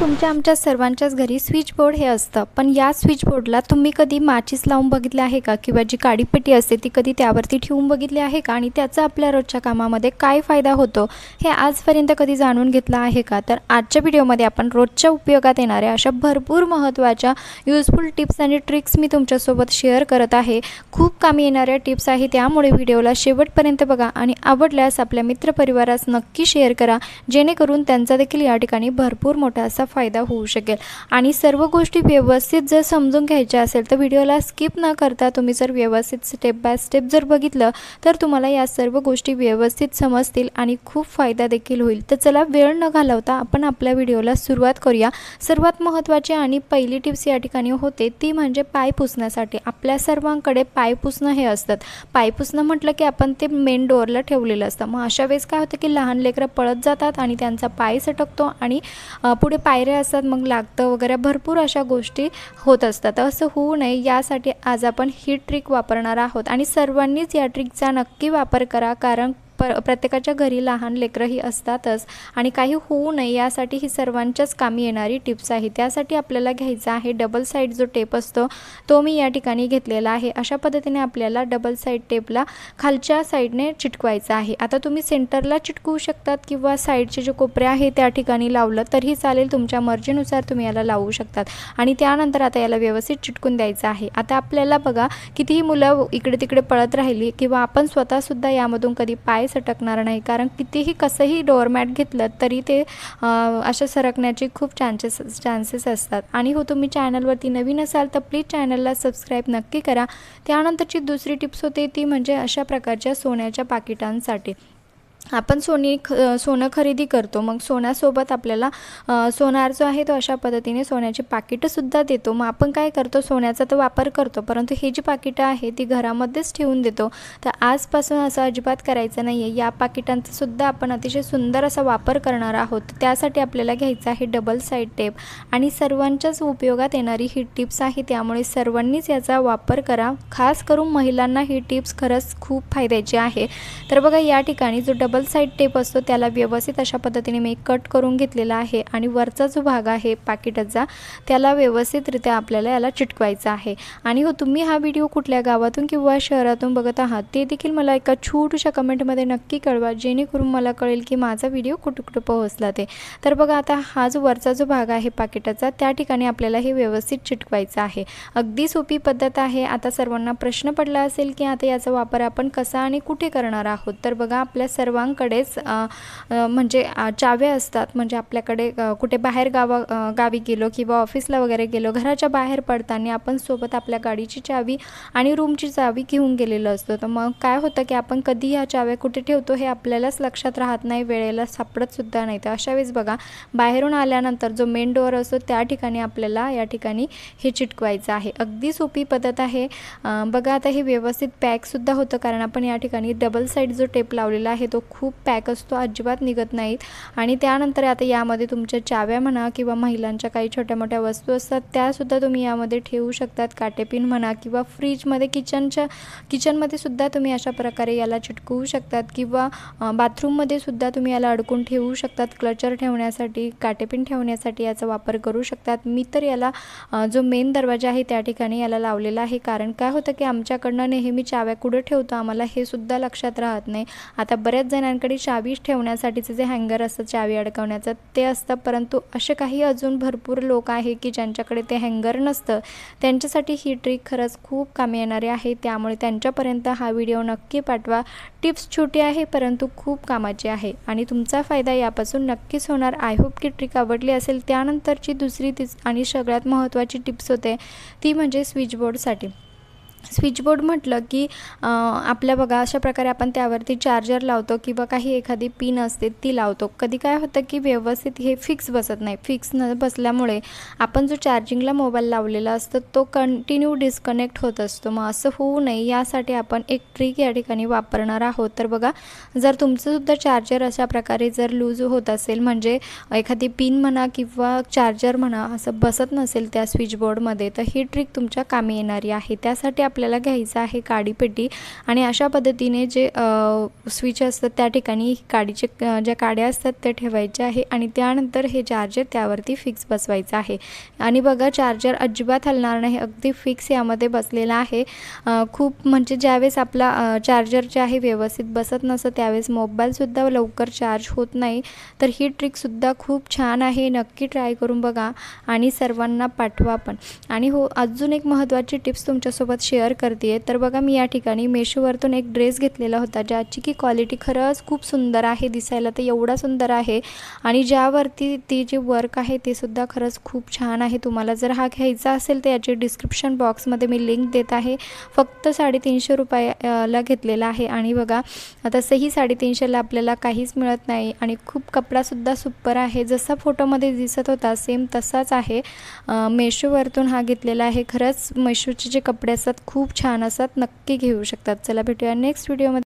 तुमच्या आमच्या सर्वांच्याच घरी स्विच बोर्ड हे असतं. पण या स्विच बोर्डला तुम्ही कधी माचीस लावून बघितले आहे का? किंवा जी काडीपेटी असते ती कधी त्यावरती ठेवून बघितली आहे का? आणि त्याचा आपल्या रोजच्या कामामध्ये काय फायदा होतो? हे आजपर्यंत कधी जाणून घेतलं आहे का? तर आजच्या व्हिडिओमध्ये आपण रोजच्या उपयोगात येणाऱ्या अशा भरपूर महत्त्वाच्या युजफुल टिप्स आणि ट्रिक्स मी तुमच्यासोबत शेअर करत आहे. खूप कामी येणाऱ्या टिप्स आहे त्यामुळे व्हिडिओला शेवटपर्यंत बघा आणि आवडल्यास आपल्या मित्रपरिवारास नक्की शेअर करा. जेणेकरून त्यांचा देखील या ठिकाणी भरपूर मोठा असा फायदा होऊ शकेल. आणि सर्व गोष्टी व्यवस्थित जर समजून घ्यायच्या असेल तर व्हिडिओला स्किप न करता तुम्ही जर व्यवस्थित स्टेप बाय स्टेप जर बघितलं तर तुम्हाला या सर्व गोष्टी व्यवस्थित समजतील आणि खूप फायदा देखील होईल. तर चला वेळ न घालवता आपण आपल्या व्हिडिओला सुरुवात करूया. सर्वात महत्त्वाची आणि पहिली टिप्स या ठिकाणी होते ती म्हणजे पाय पुसण्यासाठी. आपल्या सर्वांकडे पाय पुसणं हे असतात. पाय पुसणं म्हटलं की आपण ते मेन डोअरला ठेवलेलं असतं. मग अशा वेळेस काय होतं की लहान लेकरं पळत जातात आणि त्यांचा पाय सटकतो आणि पुढे पाय पायऱ्या असतात मग लागतं वगैरे भरपूर अशा गोष्टी होत असतात. असं होऊ नये यासाठी आज आपण ही ट्रिक वापरणार आहोत. आणि सर्वांनीच या ट्रिकचा नक्की वापर करा कारण प प्रत्येकाच्या घरी लहान लेकरंही असतातच आणि काही होऊ नये यासाठी ही सर्वांच्याच कामी येणारी टिप्स आहे. त्यासाठी आपल्याला घ्यायचा आहे डबल साईड जो टेप असतो तो मी या ठिकाणी घेतलेला आहे. अशा पद्धतीने आपल्याला डबल साईड टेपला खालच्या साईडने चिटकवायचा आहे. आता तुम्ही सेंटरला चिटकवू शकतात किंवा साईडचे जे कोपरे आहे त्या ठिकाणी लावलं तरीही चालेल तुमच्या मर्जीनुसार तुम्ही याला लावू शकतात. आणि त्यानंतर आता याला व्यवस्थित चिटकून द्यायचं आहे. आता आपल्याला बघा कितीही मुलं इकडे तिकडे पळत राहिली किंवा आपण स्वतःसुद्धा यामधून कधी पाय सटकणार नाही. कारण कितीही कसंही डोअरमॅट घेतलं तरी ते अशा सरकण्याचे खूप चान्सेस चान्सेस असतात. आणि हो तुम्ही चॅनलवरती नवीन असाल तर प्लीज चॅनलला सबस्क्राईब नक्की करा. त्यानंतरची दुसरी टिप्स होते ती म्हणजे अशा प्रकारच्या सोन्याच्या पाकिटांसाठी. आपण सोनी ख सोनं खरेदी करतो मग सोन्यासोबत आपल्याला सोनार जो आहे तो अशा पद्धतीने सोन्याची पाकिटंसुद्धा देतो. मग आपण काय करतो सोन्याचा तर वापर करतो परंतु ही जी पाकिटं आहे ती घरामध्येच ठेवून देतो. तर आजपासून असं अजिबात करायचं नाही आहे या पाकिटांचासुद्धा आपण अतिशय सुंदर असा वापर करणार आहोत. त्यासाठी आपल्याला घ्यायचं आहे डबल साईड टेप आणि सर्वांच्याच उपयोगात येणारी ही टिप्स आहे. त्यामुळे सर्वांनीच याचा वापर करा. खास करून महिलांना ही टिप्स खरंच खूप फायद्याची आहे. तर बघा या ठिकाणी जो डबल साईड टेप असतो त्याला व्यवस्थित अशा पद्धतीने मी कट करून घेतलेला आहे आणि वरचा जो भाग आहे पाकिटाचा त्याला व्यवस्थितरित्या आपल्याला याला चिटकवायचा आहे. आणि हो तुम्ही हा व्हिडिओ कुठल्या गावातून किंवा शहरातून बघत आहात ते देखील मला एका छोटूशा कमेंटमध्ये नक्की कळवा जेणेकरून मला कळेल की माझा व्हिडिओ कुठं कुठं पोहोचला ते. तर बघा आता हा जो वरचा जो भाग आहे पाकिटाचा त्या ठिकाणी आपल्याला हे व्यवस्थित चिटकवायचं आहे. अगदी सोपी पद्धत आहे. आता सर्वांना प्रश्न पडला असेल की आता याचा वापर आपण कसा आणि कुठे करणार आहोत? तर बघा आपल्या सर्वां अ, म्हणजे चावे चाव्या असतात. म्हणजे आपल्याकडे कुठे बाहेर गावा गावी गेलो किंवा ऑफिसला वगैरे गेलो घराच्या बाहेर पडताना आपण सोबत आपल्या गाडीची चावी आणि रूमची चावी घेऊन गेलेलो असतो. तर मग काय होतं की आपण कधी ह्या चाव्या कुठे ठेवतो हे आपल्यालाच लक्षात राहत नाही वेळेला सापडतसुद्धा नाही. तर अशा वेळेस बघा बाहेरून आल्यानंतर जो मेन डोअर असतो त्या ठिकाणी आपल्याला या ठिकाणी हे चिटकवायचं आहे. अगदी सोपी पद्धत आहे. बघा आता हे व्यवस्थित पॅकसुद्धा होतं कारण आपण या ठिकाणी डबल साईड जो टेप लावलेला आहे तो खूप पॅक असतो अजिबात निघत नाहीत. आणि त्यानंतर आता यामध्ये तुमच्या चाव्या म्हणा किंवा महिलांच्या काही छोट्या मोठ्या वस्तू असतात त्यासुद्धा तुम्ही यामध्ये ठेवू शकतात. काटेपिन म्हणा किंवा फ्रीजमध्ये किचनच्या किचनमध्ये सुद्धा तुम्ही अशा प्रकारे याला चिटकवू शकतात. किंवा बाथरूममध्ये सुद्धा तुम्ही याला अडकून ठेवू शकतात. क्लचर ठेवण्यासाठी काटेपिन ठेवण्यासाठी याचा वापर करू शकतात. मी तर याला जो मेन दरवाजा आहे त्या ठिकाणी याला लावलेला आहे. कारण काय होतं की आमच्याकडनं नेहमी चाव्या कुठं ठेवतो आम्हाला हे सुद्धा लक्षात राहत नाही. आता बऱ्याच जणांकडे चावी ठेवण्यासाठीचं जे हँगर असतं चावी अडकवण्याचं ते असतं. परंतु असे काही अजून भरपूर लोक आहे की ज्यांच्याकडे ते हँगर नसतं त्यांच्यासाठी ही ट्रिक खरंच खूप कामी येणारी आहे. त्यामुळे त्यांच्यापर्यंत हा व्हिडिओ नक्की पाठवा. टिप्स छोटी आहे परंतु खूप कामाची आहे. आणि तुमचा फायदा यापासून नक्कीच होणार. आय होप की ट्रिक आवडली असेल. त्यानंतरची दुसरी तीच आणि सगळ्यात महत्त्वाची टिप्स होते ती म्हणजे स्विचबोर्डसाठी. स्विचबोर्ड म्हटलं की आपल्या बघा अशा प्रकारे आपण त्यावरती चार्जर लावतो किंवा काही एखादी पिन असते ती लावतो. कधी काय होतं की व्यवस्थित हे फिक्स बसत नाही. फिक्स न बसल्यामुळे आपण जो चार्जिंगला मोबाईल लावलेला असतो तो कंटिन्यू डिस्कनेक्ट होत असतो. मग असं होऊ नये यासाठी आपण एक ट्रिक या ठिकाणी वापरणार आहोत. तर बघा जर तुमचंसुद्धा चार्जर अशा प्रकारे जर लूज होत असेल म्हणजे एखादी पिन म्हणा किंवा चार्जर म्हणा असं बसत नसेल त्या स्विचबोर्डमध्ये तर ही ट्रिक तुमच्या कामी येणारी आहे. त्यासाठी आपल्याला घ्यायचं आहे काडीपेटी. आणि अशा पद्धतीने जे स्विच असतात त्या ठिकाणी काडीचे ज्या काड्या असतात त्या ठेवायच्या आहे आणि त्यानंतर हे चार्जर त्यावरती फिक्स बसवायचं आहे. आणि बघा चार्जर अजिबात हलणार नाही अगदी फिक्स यामध्ये बसलेला आहे. खूप म्हणजे ज्यावेळेस आपला चार्जर जे आहे व्यवस्थित बसत नसतं त्यावेळेस मोबाईलसुद्धा लवकर चार्ज होत नाही. तर ही ट्रिकसुद्धा खूप छान आहे नक्की ट्राय करून बघा आणि सर्वांना पाठवा पण. आणि हो अजून एक महत्त्वाची टिप्स तुमच्यासोबत शेअर करते आहे तर बघा मी या ठिकाणी मेशोवरतून एक ड्रेस घेतलेला होता ज्याची की क्वालिटी खरंच खूप सुंदर आहे दिसायला तर एवढा सुंदर आहे. आणि ज्यावरती ती जी वर्क आहे ते सुद्धा खरंच खूप छान आहे. तुम्हाला जर हा घ्यायचा असेल तर याची डिस्क्रिप्शन बॉक्समध्ये मी लिंक देत आहे. फक्त साडेतीनशे रुपयाला घेतलेला आहे. आणि बघा तसंही साडेतीनशेला आपल्याला काहीच मिळत नाही. आणि खूप कपडासुद्धा सुपर आहे. जसा फोटोमध्ये दिसत होता सेम तसाच आहे. मेशोवरतून हा घेतलेला आहे. खरंच मेशोचे जे कपडे असतात खूप खूप छान असतात नक्की घेऊ शकतात. चला भेटूया नेक्स्ट व्हिडिओमध्ये